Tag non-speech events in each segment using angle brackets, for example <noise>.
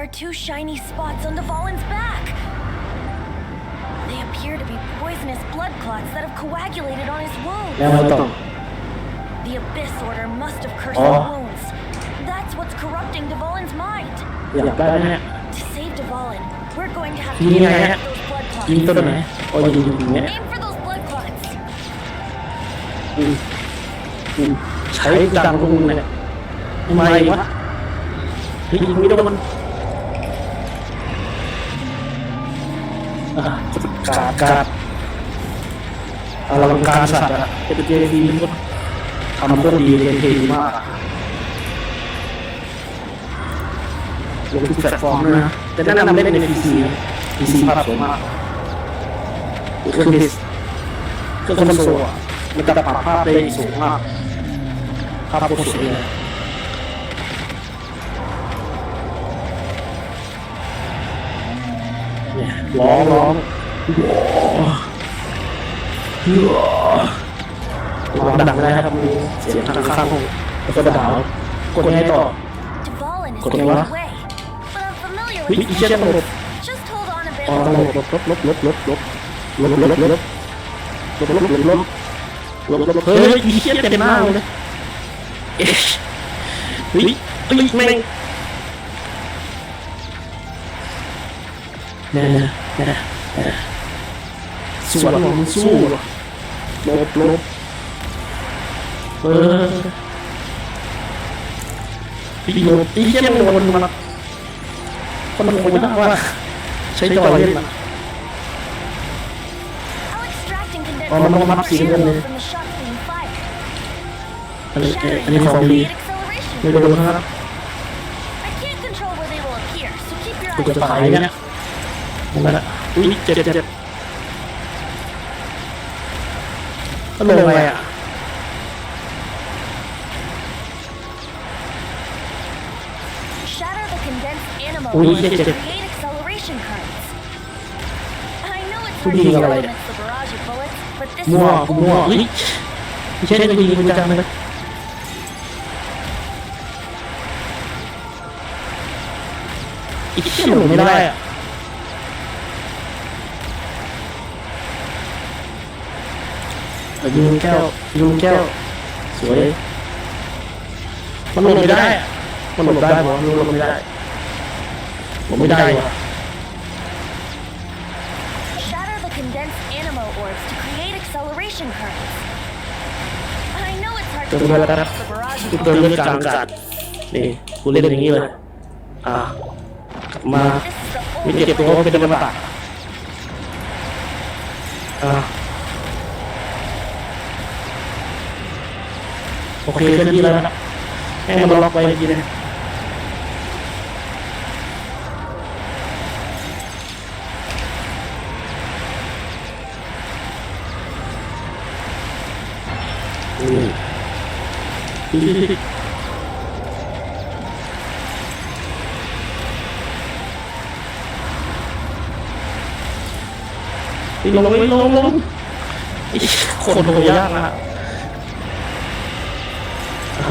are two shiny spots on Dvalin's back. They appear to be poisonous blood clots that have coagulated on his แล้ว wounds. ไงต่อ The Abyss Order must have cursed Oh. the wounds. That's what's corrupting Dvalin's mind. อยากได้ไหมเนี่ย To save Dvalin, we're going to have to ยิงไง get ฮะ those blood ยิงตัว clots. ไหนโอ้ยยิงยิงเนี้ย Aim for those blood clots. อืมอืมใช้ดังตรงเนี่ยทำไมวะเฮ้ยยิงไม่โดน กาดกาดอลังการสัตว์อะเอเจดีมันก็ทำโคตรดีเลยเท่ดีมากอะลงทุกแพลตฟอร์มด้วยนะแต่แนะนำเล่นใน PC นะ PC ภาพสวยมากเครื่องดิสเครื่องคอนโซลอะมันจะปรับภาพได้สูงมากภาพโคตรสวยเลย เนี่ยร้องร้องร้องดังเลยครับมีเสียงข้างข้างห้องแล้วก็ด่ากดยังไงต่อ Dvalin is Kok getting nyawa? away. But I'm familiar วิ with อี this เชี่ยต้องหลบ Just hold on a bit อ๋อต้องหลบ longer. หลบหลบหลบหลบหลบหลบหลบหลบหลบหลบหลบหลบหลบหลบหลบหลบหลบหลบเฮ้ยอีเชี่ยเต็มหน้าเลยเอ๊ะเฮ้ยเฮ้ยแม่งเนี่ยเนี่ยเนี่ยเนะนะนะนะสวนของสู้ลบลบเออปีโยตีเยี่ยมโดนมาคนคนน่าว่าใช้จอยเล่นอะอ๋อมันต้องรับสีกันเลยอันนี้อันนี้ของดีไม่โดนครับกูจะตายเนี่ย ลงไปละอุ้ยเจ็บเจ็บก็ลงไปอะอุ้ยเจ็บเจ็บผู้ยิงอะไรเนี่ยมั่วมั่วอุ้ยไม่ใช่จะยิงกูจังเลยอีกชิ้นหลงไม่ได้อะ ยิงแก้วยิงแก้วสวยมันหลบไม่ได้อะมันหลบได้บอกมันหลบไม่ได้หลบไม่ได้ว่ะ shatter the condensed animal orbs to create acceleration currents. I know it's hard to เติม kill เลือด them แล้ว with the barrage กู of เติม bullets. เลือดกลางอากาศนี่กูเล่นอย่างนี้เลยอ่ากลับมา This is the ไม่ only เก็บตัว way ว่าเป็นอมตะอ่า โอเคเคลื่อนที่แล้วนะให้มันล็อกไว้ทีนะอืมลงลงลงลงอีคนโหยากนะ อ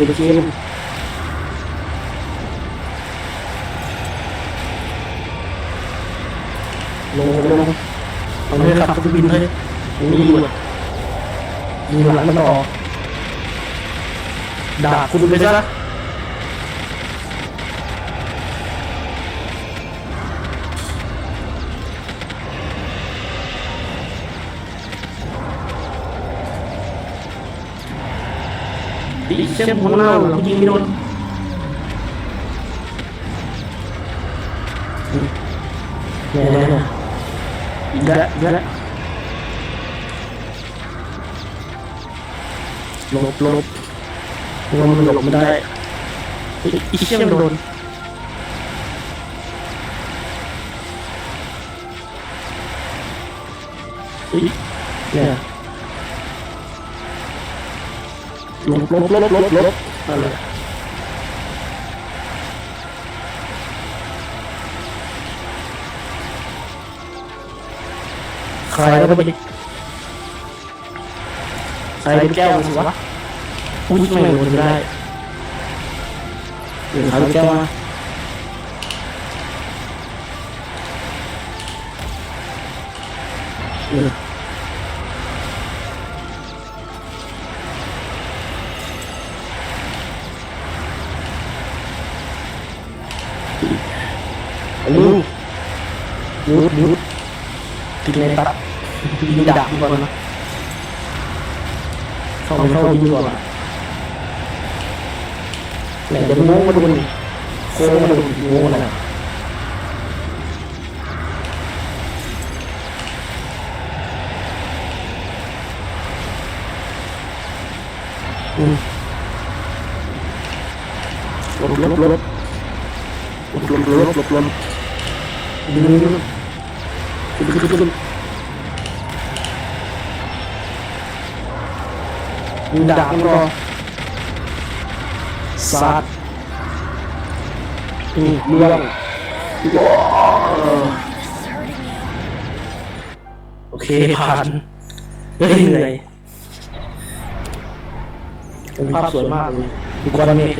มาดูเกมลงลงเอาเลยขับเครื่องบินเลยมีอยู่อะมีหลังมันออกดาบคุณไปซะ ดิเช่นของเราเราริงไม่โดนเยอะแล้วเยอะเยอะลบลบลบลบไม่ได้อิเชี่ยมโดนเนี่ย ลบลบลบลบลบอะไรใครแล้วไปดิใครเป็นแก้วสิวะอุ้ยไม่โดนได้เดี๋ยวใครเป็นแก้วมาเออ mute mute tiếng tắt. Đi đạp vào nó không không đi vào này đừng muốn mà đun khô mà đun ngô này. Ừ. Lốp lốp lốp lốp. Lốp lốp lốp lốp. Lốp lốp ดี๋ยวมันโง่มาดูนี่โค้งมาดูโง่นะอืมลบลบลบลบลมลบลบลมดึงดึงดึงดึงดึงดึงดึงดักมันรอซัดนี่เลี้ยง This is hurting you. โอเคผ่านเฮ้ยเหนื่อยเป็นภาพสวยมากเลยดูก้อนเมฆ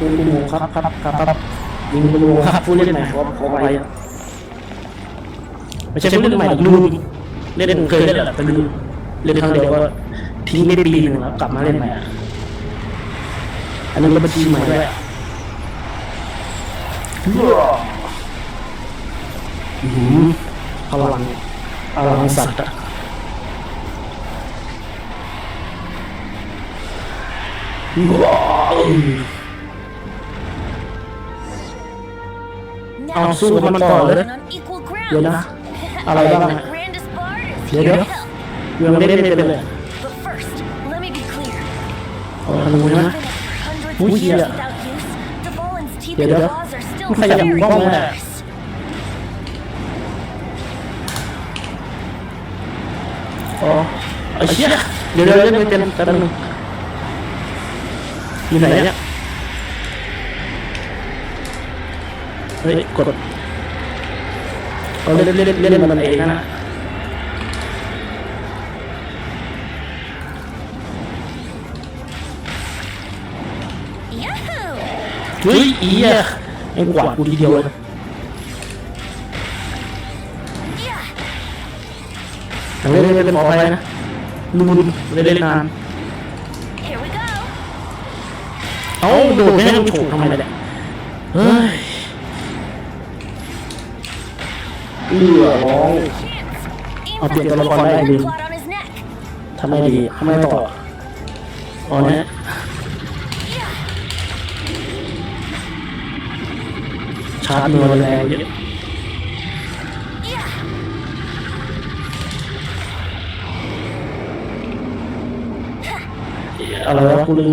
คุณคุณหมูครับครับครับครับยิงคุณหมูครับผู้เล่นใหม่ขอขอไปไม่ใช่ผู้เล่นใหม่ลืมเล่นเคยเล่นแหละแต่ลืมเล่นครั้งเดียวก็ทิ้งได้ปีหนึ่งแล้วกลับมาเล่นใหม่อันนั้นเป็นบัญชีใหม่ด้วยหือพลังพลังสัตว์อะว้าว Now Oh,สู้กับมันต่อเลย on equal เดี๋ยว ground. นะ อะไรบ้าง The อะ grandest bard is เดี๋ยว here เดี๋ยว to help. ยังไม่ได้เล่นเป็นเลย But first, let me be clear. เอาธนูนะ Even after hundreds Ui, of years dạ. without use, Dvalin's teeth Dạ, and dạ. claws are still Không phải là very bông à. dangerous. อ๋อไอ้เชี่ยเดี๋ยวเดี๋ยวเล่นไม่เป็นแป๊บนึงอยู่ไหนเนี่ย เฮ้ยกดเอาเล่นเล่นเล่นเล่นมันเองนะ Yahoo! เฮ้ยอีอะไอ้กวาดกูทีเดียวเลย Yeah! เล่นเล่นเล่นขอไปนะลืมเล่นเล่นนาน Here we go! เอ้าโดดไม่ให้มันโฉกทำไมเนี่ยเฮ้ย เอื้อร้องเอาเปลี่ยนตัวละครได้ดีทำไม่ดีทำไม่ต่ออ๋อนะชาร์จมือแรงเยอะอะไรวะกูลืม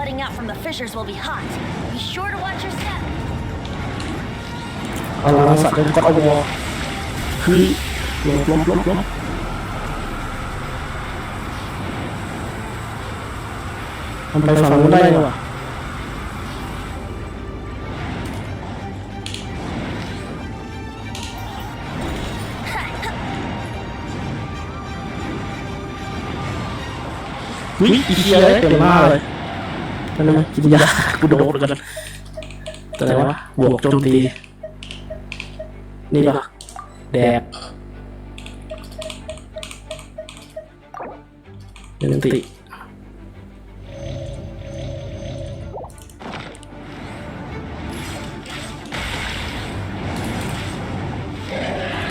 flooding out from the fissures will be hot. Be sure to watch your step. เอาลังสัตว์เป็นก็เอาวอคือลบลบลบลบมันไปฝั่งนู้นได้เลยว่ะวิอีเทียเลยเต็มมากเลย นั่นนะกินยากูโดดกันแต่อะไรวะบวกโจมตีนี่ปะแดกเนติ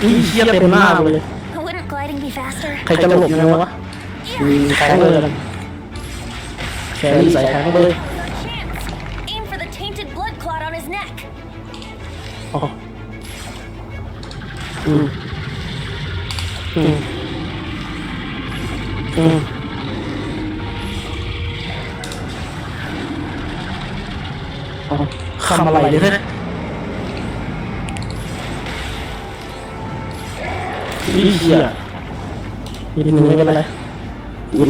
นี่เชี่ยเต็มหน้ากูเลย Wouldn't gliding be faster? ใครจะหลบยังไงวะมีแทงเลย กันแครี่ใส่แทงเลย Chance! Aim for the tainted blood clot on his neck. อ๋ออืมอืมอืมอ๋อคำอะไรเนี่ยนะนี่เชี่ยนิดนึงไม่เป็นไรอุ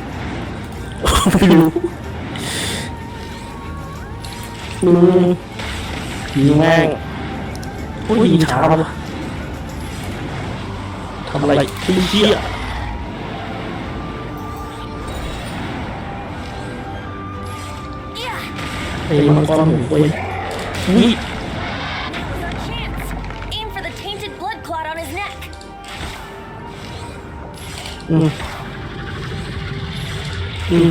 ไม่รู้มึงยิงแม่งอุ้ยยิงช้าปะทำอะไรไอ้เชี่ย Yeah! ไอ้มังกรหมูเว้ยอุ้ย Chance! Aim for the tainted blood clot on his neck. อื อืม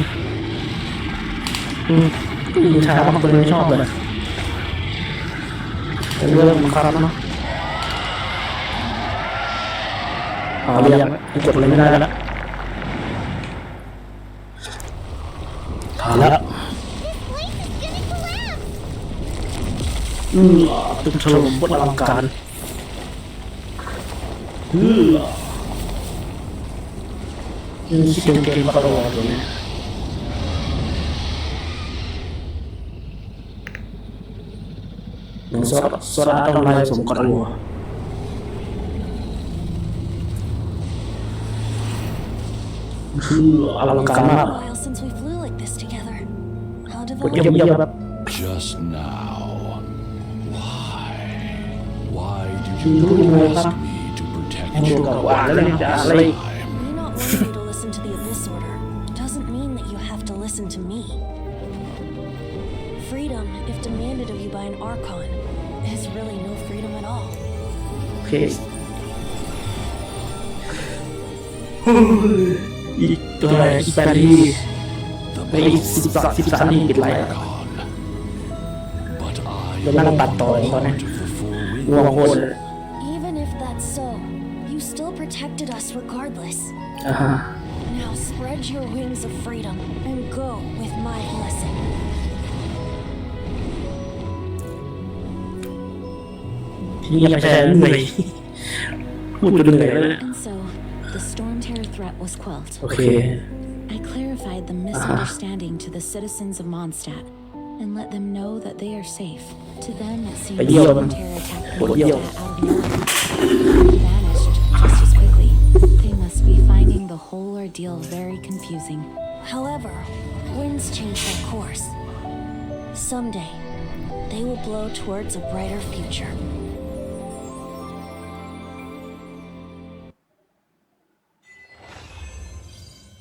อืมยิงช้ามากเลยไม่ชอบเลยเป็นเรื่องบังคับเนาะเอาเรียงกดอะไรไม่ได้แล้วผ่านแล้วอืมตึกถล่มบนอลังการอืออืมคิดถึงเกมตลอดเลยเนี่ยหนังสดสดต้องไล่สมกัน ng suratang lahat Just now. Why? Why do you ask me to protect you? You're not willing to listen to the abyss order. Doesn't mean that you have to listen to me. Freedom, if demanded of you by an Archon, Okay. <sighs> Itulah tadi Even if that's so, you still protected us regardless. Uh -huh. Now spread your wings of freedom and go with my blessing. ที่นี่ไม่ใช่เหนื่อยพูดจนเหนื่อยแล้วเนี่ย And <laughs> so, the Storm Terror threat was quelled. โอเค I clarified the misunderstanding to the citizens of Mondstadt and let them know that they are safe. To them, it seemed But the you- Storm Terror attack but Mondstadt you- out of nowhere. It vanished just as quickly. They must be finding the whole ordeal very confusing. However, winds change their course. Someday, they will blow towards a brighter future.